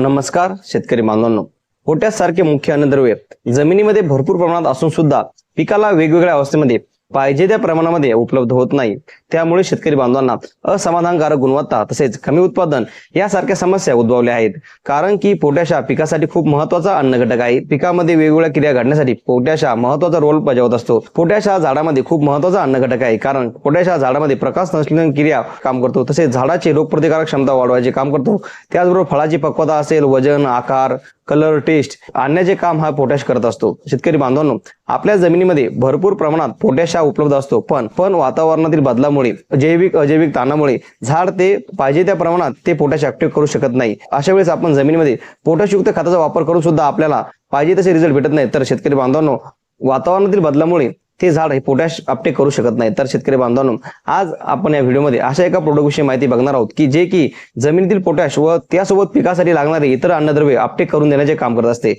नमस्कार शेतकरी बांधवांनो. पोट्यासारखे मुख्य अन्नद्रव्य जमिनीमध्ये भरपूर प्रमाणात असून सुद्धा पिकाला वेगवेगळ्या अवस्थेमध्ये पाहिजे त्या प्रमाणामध्ये उपलब्ध होत नाही. त्यामुळे शेतकरी बांधवांना असमाधानकारक गुणवत्ता तसेच कमी उत्पादन यासारख्या समस्या उद्भवल्या आहेत. कारण की पोट्याशा पिकासाठी खूप महत्त्वाचा अन्न घटक आहे. पिकामध्ये वेगवेगळ्या क्रिया घडण्यासाठी पोट्याशा महत्त्वाचा रोल बजावत असतो. पोट्याशा झाडामध्ये खूप महत्त्वाचा अन्न घटक आहे. कारण पोट्याशा झाडामध्ये प्रकाश संश्लेषण क्रिया काम करतो. तसेच झाडाची रोगप्रतिकारक क्षमता वाढवायचे काम करतो. त्याचबरोबर फळाची पक्वता असेल वजन आकार कलर टेस्ट आणण्याचे काम हा पोटॅश करत असतो. शेतकरी बांधवांनो आपल्या जमिनीमध्ये भरपूर प्रमाणात पोटॅश हा उपलब्ध असतो. पण पण वातावरणातील बदलामुळे जैविक अजैविक ताणामुळे झाड ते पाहिजे त्या प्रमाणात ते पोटॅश ऍक्टिव्ह करू शकत नाही. अशा वेळेस आपण जमिनीमध्ये पोटॅशयुक्त खताचा वापर करून सुद्धा आपल्याला पाहिजे तसे रिझल्ट भेटत नाही तर शेतकरी बांधवांनो वातावरणातील बदलामुळे ते झाड हे पोटॅश अपटेक करू शकत नाही. तर शेतकरी बांधवांनो आज आपण या व्हिडिओमध्ये अशा एका प्रोडक्टविषयी माहिती बघणार आहोत की जे की जमिनीतील पोटॅश व त्यासोबत पिकासाठी लागणारे इतर अन्नद्रव्ये अपटेक करून देण्याचे काम करत असते.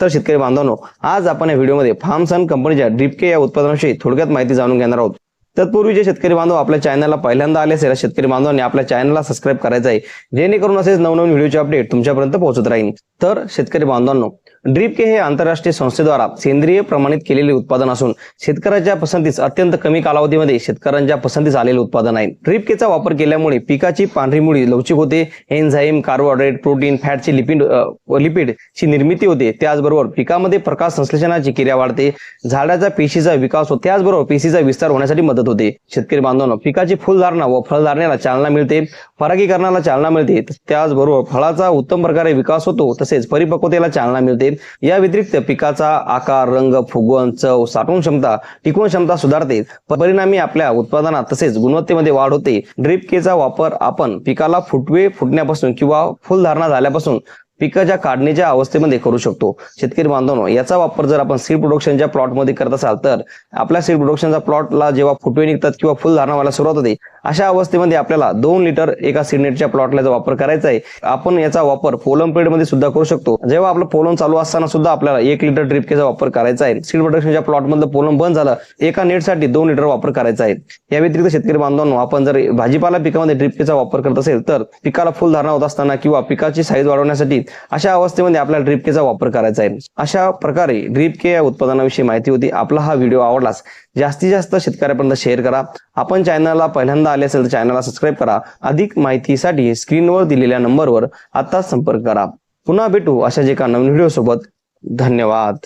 तर शेतकरी बांधवांनो आज आपण या व्हिडिओमध्ये फार्मसन कंपनीच्या ड्रिपके या उत्पादनाविषयी थोडक्यात माहिती जाणून घेणार आहोत. तत्पूर्वी जे शेतकरी बांधव आपल्या चॅनलला पहिल्यांदा आले असेल शेतकरी बांधवांनी आपल्या चॅनलला सबस्क्राईब करायचं आहे. जेणेकरून असेच नवनवीन व्हिडिओचे अपडेट तुमच्यापर्यंत पोहोचत राहील तर शेतकरी बांधवांनो ड्रीपके हे आंतरराष्ट्रीय संस्थेद्वारा सेंद्रिय प्रमाणित केलेले उत्पादन असून शेतकऱ्याच्या पसंतीस अत्यंत कमी कालावधीमध्ये शेतकऱ्यांच्या पसंतीस आलेले उत्पादन आहे. ड्रीपकेचा वापर केल्यामुळे पिकाची पांढरी मुळी लवचिक होते एन्झाईम कार्बोहायड्रेट प्रोटीन फॅटची लिपिड लिपिडची निर्मिती होते. त्याचबरोबर पिकामध्ये प्रकाश संश्लेषणाची क्रिया वाढते झाडाच्या पेशीचा विकास होतो त्याचबरोबर पेशीचा विस्तार होण्यासाठी मदत होते शेतकरी बांधवांना पिकाची फुलधारणा व फळधारण्याला चालना मिळते. परागीकरणाला चालना मिळते. त्याचबरोबर फळाचा उत्तम प्रकारे विकास होतो तसेच परिपक्वतेला चालना मिळते. या व्यतिरिक्त पिकाचा आकार रंग फुगवण चव साठवण क्षमता टिकवण क्षमता सुधारते. परिणामी आपल्या उत्पादनात तसेच गुणवत्तेमध्ये वाढ होते. ड्रीप केचा वापर आपण पिकाला फुटवे फुटण्यापासून किंवा फुलधारणा झाल्यापासून पिकाच्या काढणीच्या अवस्थेमध्ये करू शकतो. शेतकरी बांधवांनो याचा वापर जर आपण सीड प्रोडक्शनच्या प्लॉटमध्ये करत असाल तर आपल्या सीड प्रोडक्शनच्या प्लॉटला जेव्हा फुटवे निघतात किंवा फुलधारणा व्हायला सुरुवात होते अशा अवस्थेमध्ये आपल्याला दोन लिटर एका सीडनेटच्या प्लॉटला वापर करायचा आहे. आपण याचा वापर पोलम पिरियडमध्ये सुद्धा करू शकतो. जेव्हा आपलं पोलम चालू असताना सुद्धा आपल्याला एक लिटर ड्रिपकेचा वापर करायचा आहे. सीड प्रोडक्शनच्या प्लॉट मधलं पोलम बंद झालं एका नेटसाठी दोन लिटर वापर करायचा आहे. या व्यतिरिक्त शेतकरी बांधवांनो आपण जर भाजीपाला पिकामध्ये ड्रिपकेचा वापर करत असेल तर पिकाला फुलधारणा होत असताना किंवा पिकाची साईज वाढवण्यासाठी अशा अवस्थेमध्ये आपल्याला ड्रिपकेचा वापर करायचा आहे. अशा प्रकारे ड्रिपके या उत्पादनाविषयी माहिती होती. आपला हा व्हिडिओ आवडलास जास्तीत जास्त शेतकऱ्यापर्यंत शेअर करा. आपण चॅनलला पहिल्यांदा आले असेल तर चॅनलला सबस्क्राईब करा. अधिक माहितीसाठी स्क्रीनवर दिलेल्या नंबरवर आता संपर्क करा. पुन्हा भेटू अशाच एका नवीन व्हिडिओ सोबत. धन्यवाद.